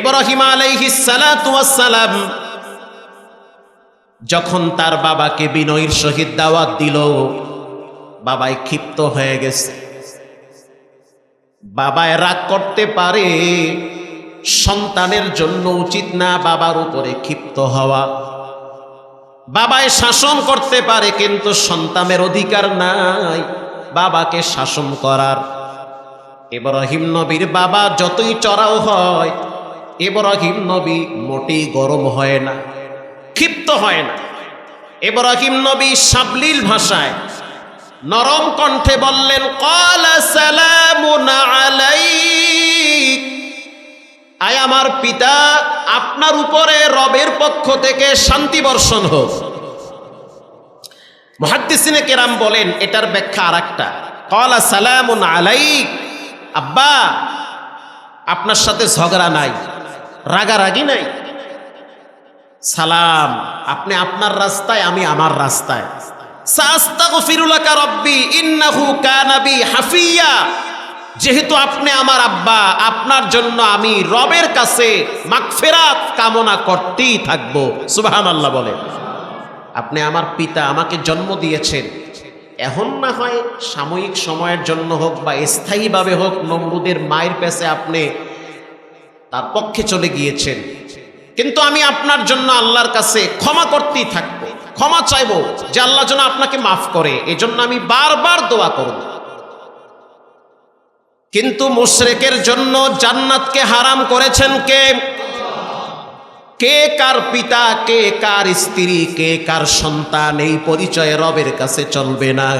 ইব্রাহিম আলাইহিস সালাতু সালাম যখন তার বাবাকে বিনয়ের সহিত দাওয়াত দিল, বাবাই ক্ষিপ্ত হয়ে গেছে। বাবায় রাগ করতে পারে, সন্তানের জন্য উচিত না বাবার উপরে ক্ষিপ্ত হওয়া। বাবায় শাসন করতে পারে, কিন্তু সন্তানের অধিকার নাই বাবাকে শাসন করার। ইব্রাহিম নবীর বাবা যতই চড়াও হয় ইব্রাহিম নবী মোটেই গরম হয় না, ক্ষিপ্ত হয় না। ইব্রাহিম নবী সাবলীল ভাষায় নরম কণ্ঠে বললেন আলাইক। আয় আমার পিতা, আপনার উপরে রবের পক্ষ থেকে শান্তি বর্ষণ হোক। মহাদ্দিসিনে কেরাম বলেন, এটার ব্যাখ্যা আর একটা কলা সালামুন আলাইক। আব্বা, আপনার সাথে ঝগড়া নাই। রাগারাগি নাই। সালাম, আপনি আপনার রাস্তায়, আমি আমার রাস্তায়। যেহেতু আপনি আমার আব্বা, আপনার জন্য আমি রবের কাছে মাগফিরাত কামনা করতেই থাকব। সুবহানাল্লাহ বলে আপনি আমার পিতা আমাকে জন্ম দিয়েছেন। এখন না হয় সাময়িক সময়ের জন্য হোক বা স্থায়ীভাবে হোক, নমরুদের মায়ের পেছে আপনি তার পক্ষে চলে গিয়েছেন। কিন্তু আমি আপনার জন্য আল্লাহর কাছে ক্ষমা করতেই থাকব, ক্ষমা চাইব যে আল্লাহ যেন আপনাকে মাফ করে, এজন্য আমি বারবার দোয়া করব। কিন্তু মুশরেকের জন্য জান্নাতকে হারাম করেছেন কে? কে কার পিতা, কে কার স্ত্রী, কে কার সন্তান, এই পরিচয় রবের কাছে চলবে না।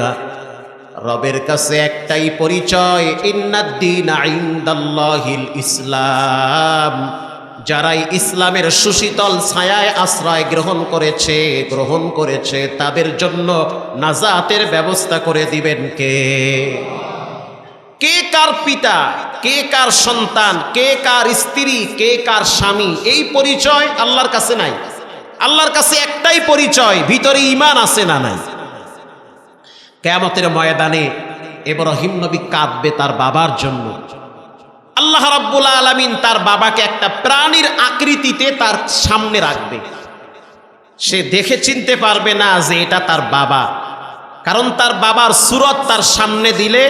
রবের কাছে একটাই পরিচয়, ইন্নাদ্দিন আইন্দাল্লাহিল ইসলাম। যারাই ইসলামের সুশীতল ছায়ায় আশ্রয় গ্রহণ করেছে গ্রহণ করেছে, তাদের জন্য নাজাতের ব্যবস্থা করে দিবেন কে? কে কার পিতা, কে কার সন্তান, কে কার স্ত্রী, কে কার স্বামী? এই পরিচয় আল্লাহর কাছে নাই। আল্লাহর কাছে একটাই পরিচয়, ভিতরে ইমান আছে না নাই? কেয়ামতের ময়দানে এব্রাহিম নবী কাঁদবে তার বাবার জন্য। আল্লাহ রাব্বুল আলামিন তার বাবাকে একটা প্রাণীর আকৃতিতে তার সামনে রাখবে। সে দেখে চিনতে পারবে না যে এটা তার বাবা। কারণ তার বাবার সুরত তার সামনে দিলে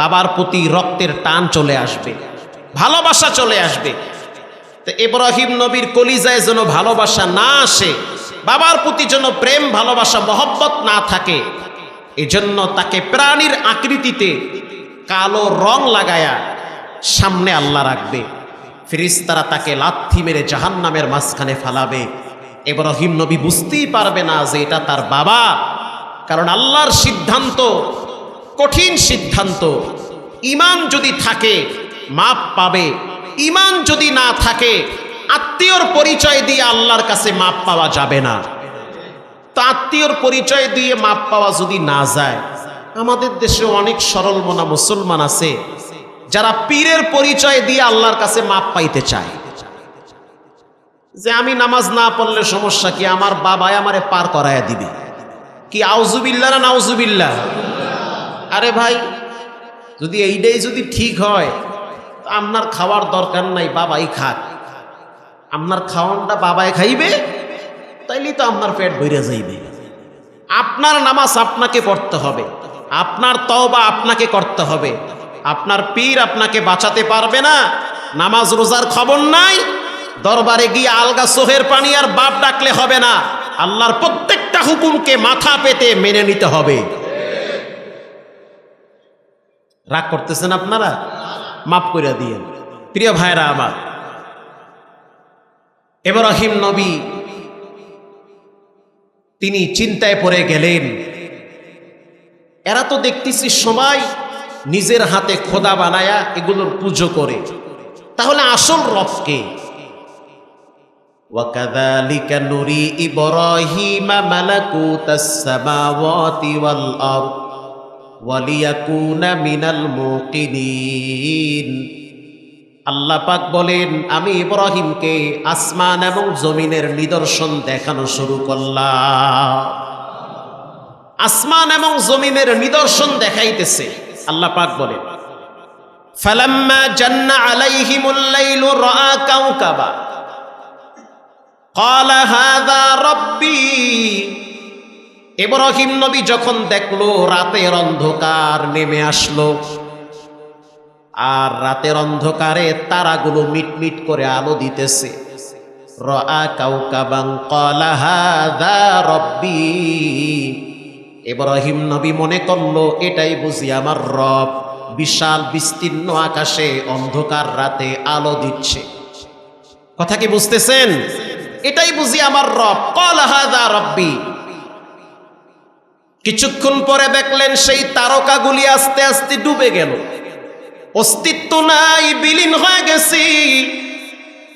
বাবার প্রতি রক্তের টান চলে আসবে, ভালোবাসা চলে আসবে। তো ইব্রাহিম নবীর কলিজায় যেন ভালোবাসা না আসে, বাবার প্রতি যেন প্রেম, ভালোবাসা, মহব্বত না থাকে এজন্য তাকে প্রাণীর আকৃতিতে কালো রং লাগায়া সামনে আল্লাহ রাখবে। ফিরিস্তারা তাকে লাথি মেরে জাহান্নামের মাঝখানে ফালাবে। ইব্রাহিম নবী বুঝতেই পারবে না যে এটা তার বাবা। কারণ আল্লাহর সিদ্ধান্ত, কঠিন সিদ্ধান্ত ইমান যদি থাকে, মাপ পাবে। ইমান যদি না থাকে, আত্মীয়র পরিচয় দিয়ে আল্লাহর কাছে মাপ পাওয়া যাবে না। আত্মীয়র পরিচয় দিয়ে মাপ পাওয়া যদি না যায়, আমাদের দেশে অনেক সরল মনা মুসলমান আছে, যারা পীরের পরিচয় দিয়ে আল্লাহর কাছে মাপ পাইতে চায়। যে আমি নামাজ না পড়লে সমস্যা কি? আমার বাবাই আমারে পার করায়া দিবে। কি আউজুবিল্লা না নাউজুবিল্লা আরে ভাই, যদি এইটাই যদি ঠিক হয় আপনার খাওয়ার দরকার নাই, বাবাই খাক। আপনার খাওয়ানটা বাবাই খাইবে? তাইলেই তো আপনার পেট ভরে যাইবে। আপনার নামাজ আপনাকে পড়তে হবে। আপনার তওবা আপনাকে করতে হবে। আপনার পীর আপনাকে বাঁচাতে পারবে না। নামাজ রোজার খবর নাই। দরবারে গিয়ে আলগা সোহের পানি আর বাপ ডাকলে হবে না। আল্লাহর প্রত্যেকটা হুকুমকে মাথা পেতে মেনে নিতে হবে। রাগ করতেছেন আপনারা? মাফ করে দিয়ে প্রিয় ভাইরা আমার, এব্রাহিম নবী তিনি চিন্তায় পড়ে গেলেন এরা তো দেখতেছি সবাই নিজের হাতে খোদা বানায়া এগুলোর পুজো করে তাহলে আসল রবকে وكذلك نري إبراهيم ملكوت السماوات والأرض وليكون من الموقنين আল্লাহ পাক বলেন, আমি ইব্রাহিমকে আসমান এবং জমিনের নিদর্শন দেখানো শুরু করলাম। আসমান এবং জমিনের নিদর্শন দেখাইতেছে, আল্লাহ পাক বলেন। ফালাম্মা জান্না আলাইহিমুল লাইলু রাআ কাওকাবা। ক্বালা হাযা রাব্বি। ইব্রাহিম নবী যখন দেখল, রাতের অন্ধকার নেমে আসলো। আর রাতের অন্ধকারে তারাগুলো মিটমিট করে আলো দিতেছে। রব্বি। ইব্রাহিম নবী মনে করল, এটাই বুঝি আমার রব। বিশাল বিস্তীর্ণ আকাশে অন্ধকার রাতে আলো দিচ্ছে। কথা কি বুঝতেছেন? এটাই বুঝি আমার রব। ক্বালা হাযা রব্বি। কিছুক্ষণ পরে দেখলেন সেই তারকাগুলি আস্তে আস্তে ডুবে গেল। অস্তিত্ব নাই, বিলীন হয়ে গেছি।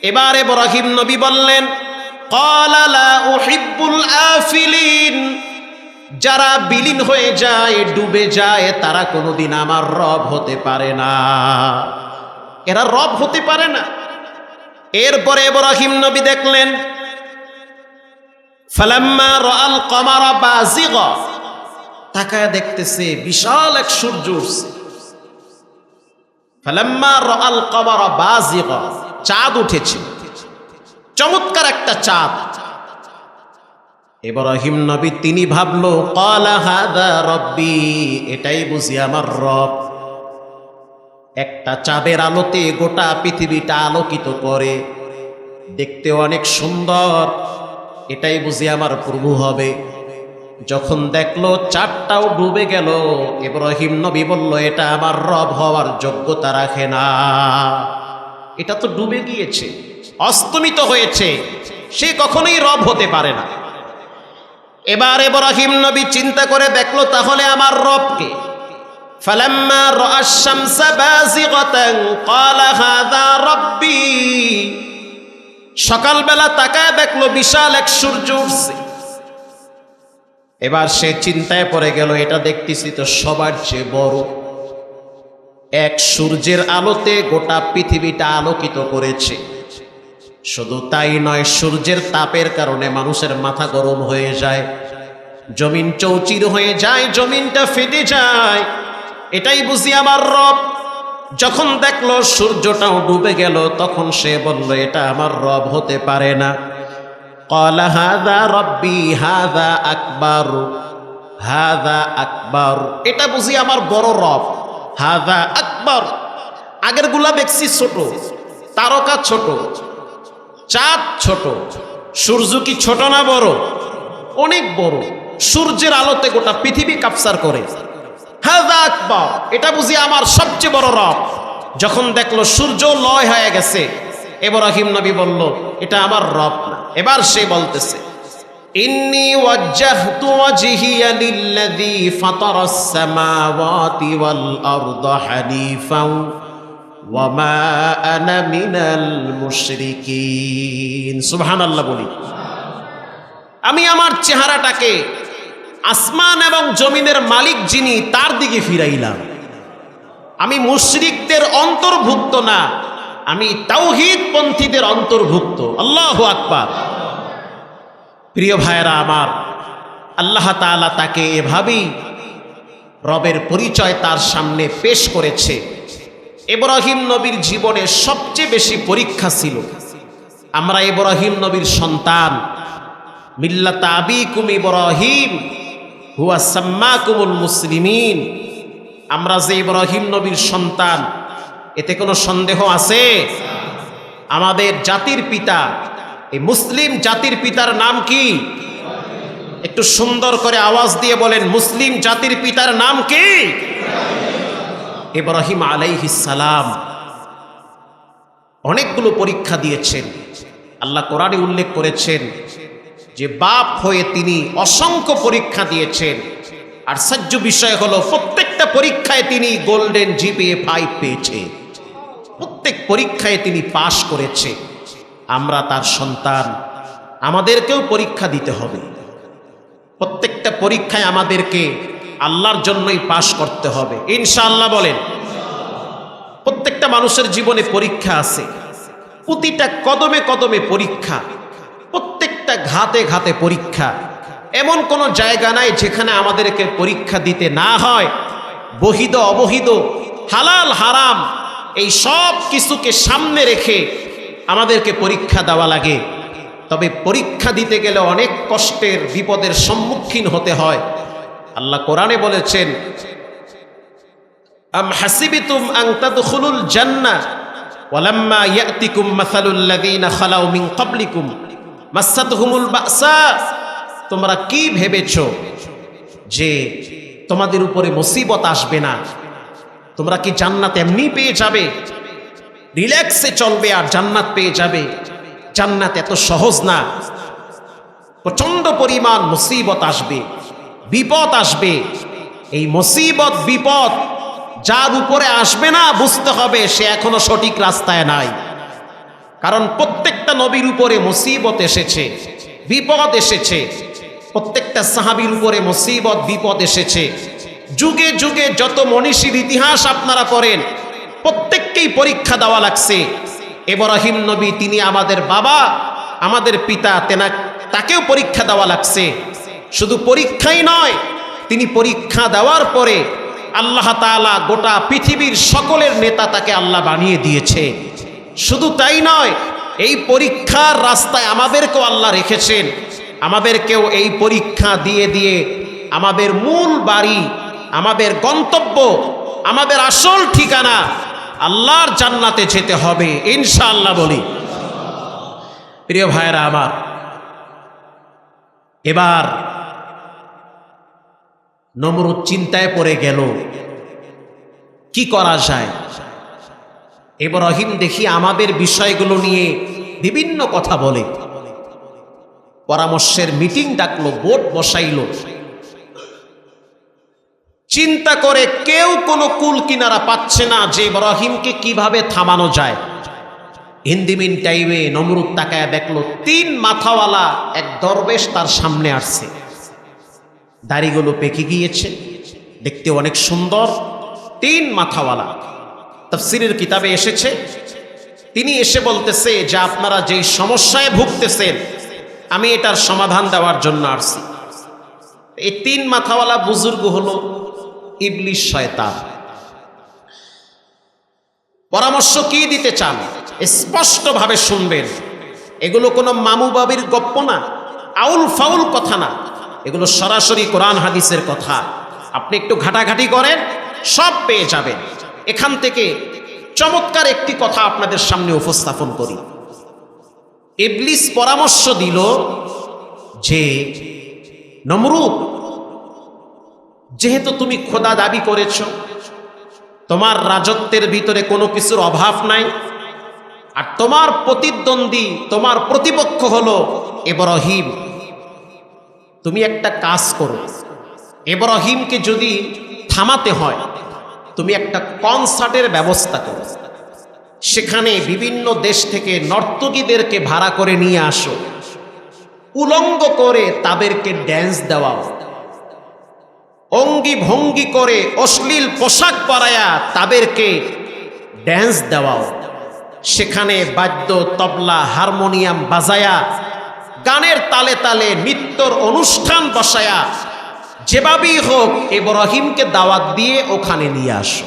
এবার ইব্রাহিম নবী বললেন যারা বিলীন হয়ে যায়, ডুবে যায়, তারা কোনোদিন আমার রব হতে পারে না। এরা রব হতে পারে না। এরপরে ইব্রাহিম নবী দেখলেন, ফালাম্মা কমারা বাজিগা তাকায় দেখতেছে, বিশাল এক সূর্য উঠছে। ফালাম্মা রাআল কমারা বাজিগা চাঁদ উঠেছে। চমৎকার একটা চাঁদ। ইব্রাহিম নবী তিনি ভাবলো, ক্বালা হাদা রব্বি এটাই বুঝি আমার রব। একটা চাঁদের আলোতে গোটা পৃথিবীটা আলোকিত করে। দেখতে অনেক সুন্দর, এটাই বুঝি আমার প্রভু হবে। যখন দেখল চারটাও ডুবে গেল, ইব্রাহিম নবী বলল, এটা আমার রব হওয়ার যোগ্যতা রাখে না। এটা তো ডুবে গিয়েছে, অস্তমিত হয়েছে, সে কখনোই রব হতে পারে না। এবার ইব্রাহিম নবী চিন্তা করে দেখল, তাহলে আমার রবকে? সকালবেলা তাকায় দেখল, বিশাল এক সূর্য উঠছে। এবার সে চিন্তায় পড়ে গেল, এটা দেখতেছি তো সবার চেয়ে বড়। এক সূর্যের আলোতে গোটা পৃথিবীটা আলোকিত করেছে। শুধু তাই নয়, সূর্যের তাপের কারণে মানুষের মাথা গরম হয়ে যায়। জমিন চৌচির হয়ে যায়, জমিনটা ফেটে যায়। এটাই বুঝি আমার রব। যখন দেখল সূর্যটাও ডুবে গেল, তখন সে বলল, এটা আমার রব হতে পারে না। قال هذا রব্বি হাদা আকবার হাদা আকবার এটা বুঝি আমার বড় রব হাদা আকবার আগের গুলা দেখছি ছোট তারকা ছোট চাঁদ ছোট সূর্য কি ছোট না বড় অনেক বড় সূর্যের আলোতে গোটা পৃথিবী কাপসার করে হাদা আকবার এটা বুঝি আমার সবচেয়ে বড় রব যখন দেখলো সূর্য লয় হয়ে গেছে ইব্রাহিম নবী বলল এটা আমার রব না এবার সে বলতেছে, ইন্নি বলি। আমি আমার চেহারাটাকে আসমান এবং জমিনের মালিক যিনি তার দিকে ফিরাইলাম। আমি মুশরিকদের অন্তর্ভুক্ত না আমি তাওহিদ পন্থীদের অন্তর্ভুক্ত। আল্লাহ আকবার। প্রিয় ভাইয়েরা আমার, আল্লাহ তাআলা তাকে এভাবেই রবের পরিচয় তার সামনে পেশ করেছে। ইব্রাহিম নবীর জীবনে সবচেয়ে বেশি পরীক্ষা ছিল। আমরা ইব্রাহিম নবীর সন্তান। মিল্লাত আবিকুম ইব্রাহিম, হুয়া সাম্মাকুমুল মুসলিমিন। আমরা যে ইব্রাহিম নবীর সন্তান এতে কোনো সন্দেহ আছে? আমাদের জাতির পিতা, এই মুসলিম জাতির পিতার নাম কি? একটু সুন্দর করে আওয়াজ দিয়ে বলেন, মুসলিম জাতির পিতার নাম কি? ইব্রাহিম সালাম। অনেকগুলো পরীক্ষা দিয়েছেন। আল্লাহ কোরআনে উল্লেখ করেছেন যে বাপ হয়ে তিনি অসংখ্য পরীক্ষা দিয়েছেন। আর সহ্য বিষয় হলো প্রত্যেকটা পরীক্ষায় তিনি গোল্ডেন জিপিএ ফাইভ পেয়েছে প্রত্যেক পরীক্ষায় তিনি পাশ করেছে। আমরা তার সন্তান। আমাদেরকেও পরীক্ষা দিতে হবে। প্রত্যেকটা পরীক্ষায় আমাদেরকে আল্লাহর জন্যই পাশ করতে হবে। ইনশাআল্লাহ বলেন, প্রত্যেকটা মানুষের জীবনে পরীক্ষা আছে। প্রতিটা কদমে কদমে পরীক্ষা, প্রত্যেকটা ঘাতে ঘাতে পরীক্ষা। এমন কোনো জায়গা নাই যেখানে আমাদেরকে পরীক্ষা দিতে না হয়। বহিদ অবহিদ, হালাল হারাম এই সব কিছুকে সামনে রেখে আমাদেরকে পরীক্ষা দেওয়া লাগে। তবে পরীক্ষা দিতে গেলে অনেক কষ্টের বিপদের সম্মুখীন হতে হয়। আল্লাহ কোরআনে বলেছেন, আম জান্নাহ ওয়ালাম্মা ইয়াতিকুম বাসা। তোমরা কি ভেবেছো যে তোমাদের উপরে মুসিবত আসবে না? তোমরা কি জান্নাত এমনি পেয়ে যাবে? রিল্যাক্সে চলবে আর জান্নাত পেয়ে যাবে। জান্নাত এত সহজ না। প্রচণ্ড পরিমাণ মুসিবত আসবে, বিপদ আসবে। এই মুসিবত, বিপদ যার উপরে আসবে না, বুঝতে হবে সে এখনও সঠিক রাস্তায় নাই। কারণ প্রত্যেকটা নবীর উপরে মুসিবত এসেছে, বিপদ এসেছে। প্রত্যেকটা সাহাবির উপরে মুসিবত, বিপদ এসেছে। যুগে যুগে যত মনীষীর ইতিহাস আপনারা পড়েন, প্রত্যেককেই পরীক্ষা দেওয়া লাগছে। এব্রাহিম নবী, তিনি আমাদের বাবা, আমাদের পিতা, তেনা তাকেও পরীক্ষা দেওয়া লাগছে। শুধু পরীক্ষাই নয়, তিনি পরীক্ষা দেওয়ার পরে আল্লাহ তাআলা গোটা পৃথিবীর সকলের নেতা তাকে আল্লাহ বানিয়ে দিয়েছে। শুধু তাই নয়, এই পরীক্ষার রাস্তায় আমাদেরকেও আল্লাহ রেখেছেন। আমাদেরকেও এই পরীক্ষা দিয়ে দিয়ে আমাদের মূল বাড়ি আমাদের গন্তব্য, আমাদের আসল ঠিকানা আল্লাহর জান্নাতে যেতে হবে, ইনশাআল্লাহ বলি। প্রিয় ভাইরা আমার, এবার নমরুদ চিন্তায় পড়ে গেল, কি করা যায়? এব্রাহিম দেখি আমাদের বিষয়গুলো নিয়ে বিভিন্ন কথা বলে। পরামর্শের মিটিং ডাকলো, বোর্ড বসাইল। চিন্তা করে কেউ কোনো কুল কিনারা পাচ্ছে না যে ইব্রাহিমকে কীভাবে থামানো যায়। হিন্দিমিন টাইমে নমরুদ তাকায় দেখল, তিন মাথাওয়ালা এক দরবেশ তার সামনে আসছে। দাড়িগুলো পেকে গিয়েছে, দেখতে অনেক সুন্দর। তিন মাথাওয়ালা তফসিরের কিতাবে এসেছে, তিনি এসে বলতেছে যে আপনারা যেই সমস্যায় ভুগতেছেন, আমি এটার সমাধান দেওয়ার জন্য আসছি। এই তিন মাথাওয়ালা বুজুর্গ হলো ইবলিশ শয়তান। পরামর্শ কি দিতে চান? স্পষ্টভাবে শুনবেন। এগুলো কোনো মামু বাবির গপ্প না, আউল ফাউল কথা না। এগুলো সরাসরি কোরআন হাদিসের কথা। আপনি একটু ঘাটাঘাটি করেন, সব পেয়ে যাবেন। এখান থেকে চমৎকার একটি কথা আপনাদের সামনে উপস্থাপন করি। ইবলিস পরামর্শ দিল যে, নমরুদ যেহেতু তুমি খোদা দাবি করেছ, তোমার রাজত্বের ভিতরে কোনো কিছুর অভাব নাই। আর তোমার প্রতিদ্বন্দ্বী, তোমার প্রতিপক্ষ হলো এব্রাহিম। তুমি একটা কাজ করো। এব্রাহিমকে যদি থামাতে হয়, তুমি একটা কনসার্টের ব্যবস্থা করো। সেখানে বিভিন্ন দেশ থেকে নর্তকীদেরকে ভাড়া করে নিয়ে আসো। উলঙ্গ করে তাদেরকে ড্যান্স দেওয়াও। অঙ্গি ভঙ্গি করে অশ্লীল পোশাক পরায়া তাদেরকে ড্যান্স দেওয়াও। সেখানে বাদ্য, তবলা, হারমোনিয়াম বাজায়া, গানের তালে তালে নৃত্যর অনুষ্ঠান বসায়া, যেভাবেই হোক এব্রাহিমকে দাওয়াত দিয়ে ওখানে নিয়ে আসো।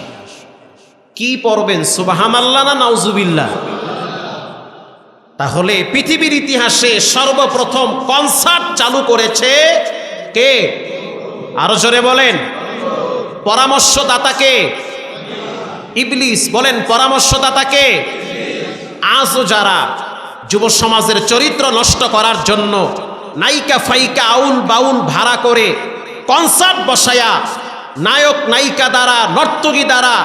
কি পড়বেন সুবাহান আল্লাহ না নাউজুবিল্লাহ? তাহলে পৃথিবীর ইতিহাসে সর্বপ্রথম কনসার্ট চালু করেছে কে? আরও জোরে বলেন। পরামর্শদাতাকে। ইবলিস, বলেন, পরামর্শদাতাকে। আজও যারা যুব সমাজের চরিত্র নষ্ট করার জন্য নায়িকা ফাইকা আউল বাউল ভাড়া করে কনসার্ট বসায়া নায়ক নায়িকা দ্বারা, নর্তকী দ্বারা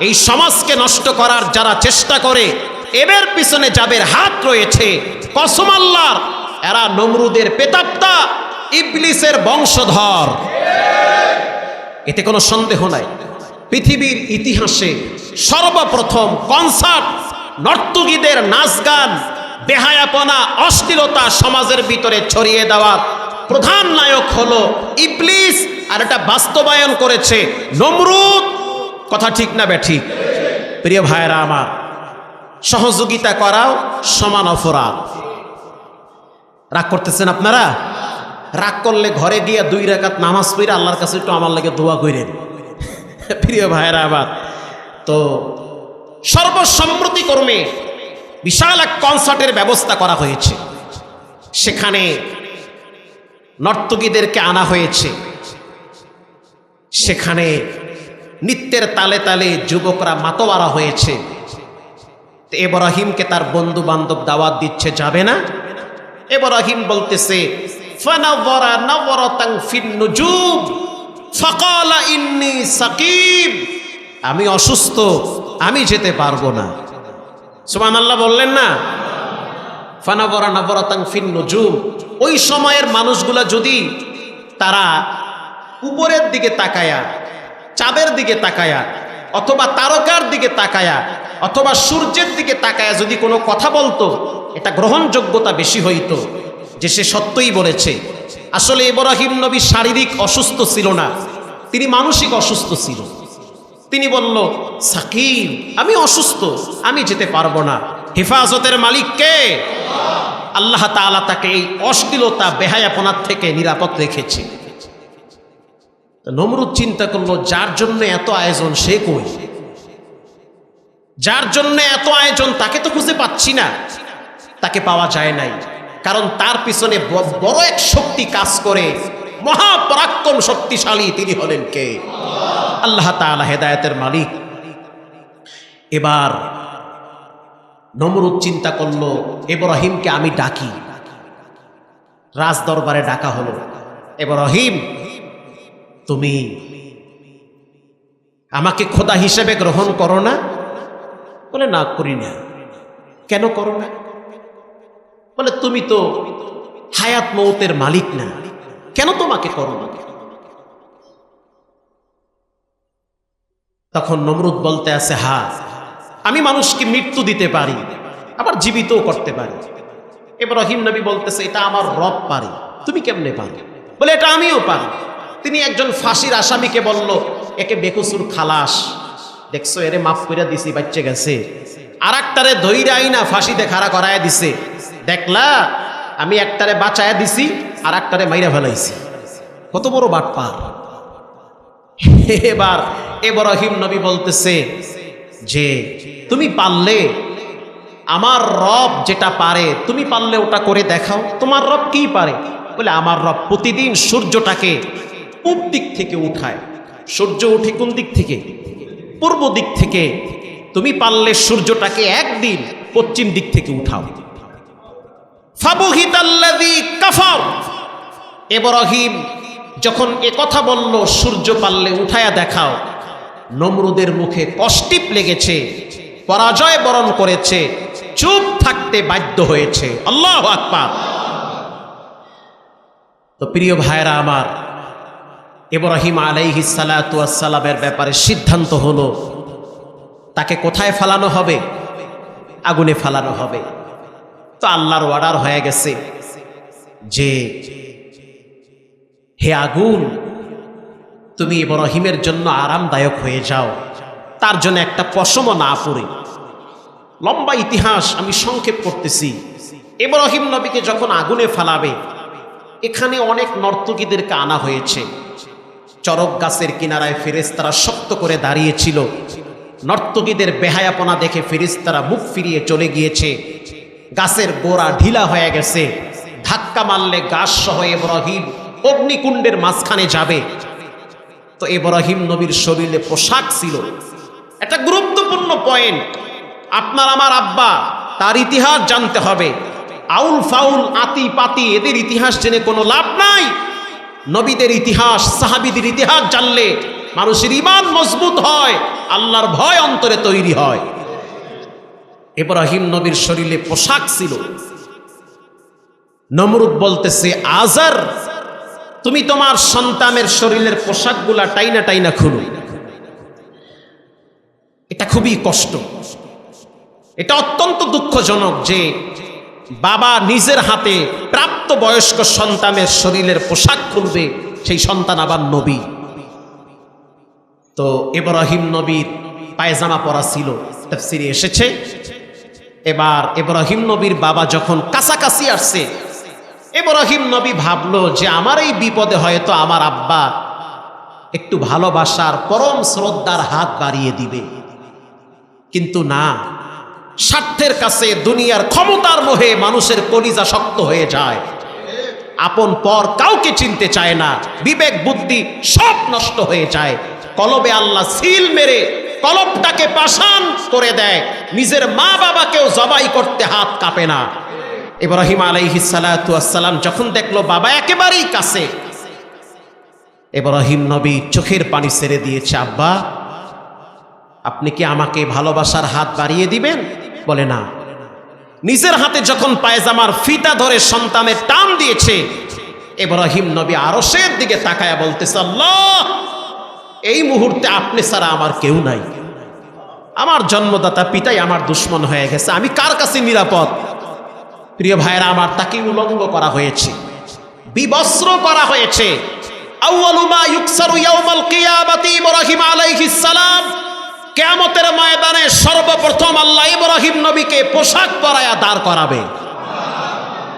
এই সমাজকে নষ্ট করার যারা চেষ্টা করে, এদের পিছনে যাদের হাত রয়েছে, কসম আল্লাহর, এরা নমরুদের পেতাপ্তা, ইবলিসের বংশধর। এতে কোনো সন্দেহ নাই। পৃথিবীর ইতিহাসে সর্বপ্রথম কনসার্ট, নর্তকীদের নাচ গান, বেহায়াপনা, অশ্লীলতা সমাজের ভিতরে ছড়িয়ে দেওয়ার প্রধান নায়ক হলো ইবলিস, আর এটা বাস্তবায়ন করেছে নমরুদ। কথা ঠিক না ব্যাঠিক প্রিয় ভাইরা আমার, সহযোগিতা করাও সমান অপরাধ। রাগ করতেছেন আপনারা? রাগ করলে ঘরে গিয়ে দুই রাকাত নামাজ পড়ে আল্লাহর কাছে একটু আমার লাগে দোয়া করেন প্রিয় ভাইরা আবার তো সর্বসম্মতিক্রমে বিশাল এক কনসার্টের ব্যবস্থা করা হয়েছে। সেখানে নর্তকীদেরকে আনা হয়েছে। সেখানে নৃত্যের তালে তালে যুবকরা মাতোয়ারা হয়েছে। এব্রাহিমকে তার বন্ধু বান্ধব দাওয়াত দিচ্ছে যাবে না? এব্রাহিম বলতেছে ফানাওয়ারা নাওয়ারাতান ফিন নুজুম। ফাকালা ইন্নী সাকিব আমি অসুস্থ, আমি যেতে পারব না। সুবহানাল্লাহ বললেন না? ফানাবরা নাবরাতাং ফিন নুজুম। ওই সময়ের মানুষগুলা যদি তারা উপরের দিকে তাকায়া, চাঁদের দিকে তাকায়া, অথবা তারকার দিকে তাকায়া, অথবা সূর্যের দিকে তাকায়া যদি কোনো কথা বলতো, এটা গ্রহণযোগ্যতা বেশি হইতো। যে সে সত্যই বলেছে, আসলে ইব্রাহিম নবী শারীরিক অসুস্থ ছিল না, তিনি মানসিক অসুস্থ ছিল। তিনি বলল, সাকিব, আমি অসুস্থ, আমি যেতে পারব না। হেফাজতের মালিক কে? আল্লাহ তাআলা তাকে এই অশ্লীলতা বেহায়াপনার থেকে নিরাপদ রেখেছে। নমরুদ চিন্তা করল, যার জন্য এত আয়োজন, সে কই? যার জন্য এত আয়োজন, তাকে তো খুঁজে পাচ্ছি না। তাকে পাওয়া যায় নাই। কারণ তার পিছনে বড় এক শক্তি কাজ করে। মহাপরাক্রম শক্তিশালী তিনি হলেন কে? আল্লাহ তাআলা হেদায়তের মালিক। এবার নমরুদ চিন্তা করল, এব্রাহিমকে আমি ডাকি। রাজ দরবারে ডাকা হলো, এব্রাহিম, তুমি আমাকে খোদা হিসেবে গ্রহণ করো না? বলে, না, করি না। কেন করো না? বলে, তুমি তো হায়াত মৌতের মালিক না। কেন তোমাকে করো না? তখন নমরুদ বলতে আছে, হা, আমি মানুষকে মৃত্যু দিতে পারি, আবার জীবিতও করতে পারি। এবার এব্রাহিম নবী বলতেছে, এটা আমার রব পারে, তুমি কেমনে পারি? বলে, এটা আমিও পারি। তিনি একজন ফাঁসির আসামিকে বলল, একে বেকুসুর খালাস, দেখছ, এরে মাফ করে দিছি, বাচ্চা গেছে। আর একটারে ধৈরাই না, ফাঁসিতে খাড়া করায় দিছে। দেখলা আমি একটারে বাঁচায় দিছি, আর একটারে মাইরা ফেলাইছি। কত বড় বাটপার। এবার এব্রাহিম নবী বলতেছে যে, তুমি পারলে আমার রব যেটা পারে, তুমি পারলে ওটা করে দেখাও। তোমার রব কি পারে? বলে, আমার রব প্রতিদিন সূর্যটাকে পূব দিক থেকে উঠায়? সূর্য উঠে কোন দিক থেকে? পূর্ব দিক থেকে। তুমি পারলে সূর্যটাকে একদিন পশ্চিম দিক থেকে উঠাও। কাফার। এব্রাহিম যখন এ কথা বলল, সূর্য পারলে উঠায়া দেখাও, নমরুদের মুখে কষ্টিপ লেগেছে, পরাজয় বরণ করেছে, চুপ থাকতে বাধ্য হয়েছে। আল্লাহ আকবার। তো প্রিয় ভাইরা আমার, ইব্রাহিম আলাইহি সালামের ব্যাপারে সিদ্ধান্ত হলো, তাকে কোথায় ফালানো হবে? আগুনে ফালানো হবে। তো আল্লাহর অর্ডার হয়ে গেছে যে, হে আগুন, তুমি ইব্রাহিমের জন্য আরামদায়ক হয়ে যাও। তার জন্য একটা পশমও না পড়ে। লম্বা ইতিহাস আমি সংক্ষেপ করতেছি। ইব্রাহিম নবীকে যখন আগুনে ফালাবে, এখানে অনেক নর্তকীদেরকে আনা হয়েছে। চরক গাছের কিনারায় ফেরেস্তারা শক্ত করে দাঁড়িয়েছিল। নর্তকীদের বেহায়াপনা দেখে ফেরেস্তারা মুখ ফিরিয়ে চলে গিয়েছে। গাছের গোড়া ঢিলা হয়ে গেছে। ধাক্কা মারলে গাছ সহ ইব্রাহিম অগ্নিকুণ্ডের মাঝখানে যাবে। তো ইব্রাহিম নবীর শরীরে পোশাক ছিল। একটা গুরুত্বপূর্ণ পয়েন্ট আপনার আমার আব্বা, তার ইতিহাস জানতে হবে। আউল ফাউল, আতি পাতি, এদের ইতিহাস জেনে কোনো লাভ নাই। নবীদের ইতিহাস, সাহাবিদের ইতিহাস জানলে মানুষের ইমান মজবুত হয়, আল্লাহর ভয় অন্তরে তৈরি হয়। ইব্রাহিম নবীর শরীরে পোশাক ছিল। নমরুদ বলতেছে, আজার, তুমি তোমার সন্তানের শরীরের পোশাকগুলা টাইনা টাইনা খুলো। এটা খুবই কষ্ট। এটা অত্যন্ত দুঃখজনক যে বাবা নিজের হাতে প্রাপ্ত বয়স্ক সন্তানের শরীরের পোশাক খুলবে, সেই সন্তান আবার নবী। তো ইব্রাহিম নবীর পায়জামা পরা ছিল, তাফসিরে এসেছে। এবার ইব্রাহিম নবীর বাবা যখন কাছাকাছি আসছে, ইব্রাহিম নবী ভাবলো যে আমার এই বিপদে হয়তো আমার আব্বা একটু ভালোবাসার পরম শ্রদ্ধার হাত বাড়িয়ে দিবে। কিন্তু না, স্বার্থের কাছে দুনিয়ার ক্ষমতার মোহে মানুষের কলিজা শক্ত হয়ে যায়। আপন পর কাউকে চিনতে চায় না, বিবেক, বুদ্ধি সব নষ্ট হয়ে যায়। কলবে আল্লাহ সিল মেরে কলবটাকে পাষাণ করে দেয়। নিজের মা বাবাকেও জবাই করতে হাত কাঁপে না। ইব্রাহিম আলাইহিস সালাতু আসসালাম যখন দেখল, বাবা একেবারেই কাছে। ইব্রাহিম নবী চোখের পানি ছেড়ে দিয়েছে, আব্বা, আপনি কি আমাকে ভালোবাসার হাত বাড়িয়ে দিবেন? বলে, না। নিজের হাতে যখন পায়জামার ফিতা ধরে সন্তানের টান দিয়েছে, ইব্রাহিম নবী আরশের দিকে তাকায়া বলতেছে, আল্লাহ এই মুহূর্তে আপনি ছাড়া আমার কেউ নাই। আমার জন্মদাতা পিতাই আমার দুশ্মন হয়ে গেছে। আমি কার কাছে নিরাপদ? প্রিয় ভাইরা আমার তাকে উলঙ্গ করা হয়েছে। বিবস্ত্র করা হয়েছে। কিয়ামতের ময়দানে সর্বপ্রথম আল্লাহ ইব্রাহিম নবীকে পোশাক পরায়া দাঁড় করাবে।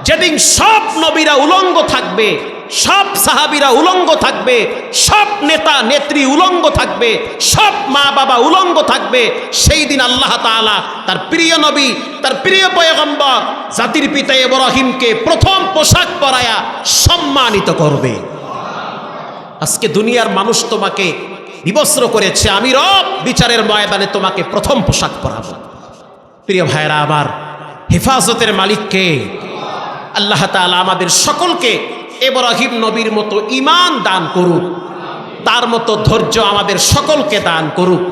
যেদিন সব নবীরা উলঙ্গ থাকবে সব সাহাবিরা উলঙ্গ থাকবে, সব নেতা নেত্রী উলঙ্গ থাকবে, সব মা বাবা উলঙ্গ থাকবে। সেই দিন আল্লাহ তাআলা তার প্রিয় নবী, তার প্রিয় পয়গম্বর, জাতির পিতা ইব্রাহিমকে প্রথম পোশাক পরায়া সম্মানিত করবে। আজকে দুনিয়ার মানুষ তোমাকে বিবস্ত্র করেছে, আমি রব বিচারের ময়দানে তোমাকে প্রথম পোশাক পরাবো। প্রিয় ভাইরা আমার হেফাজতের মালিককে আল্লাহ তাআলা আমাদের সকলকে এব্রাহিম নবীর মতো ইমান দান করুক। তার মতো ধৈর্য আমাদের সকলকে দান করুক।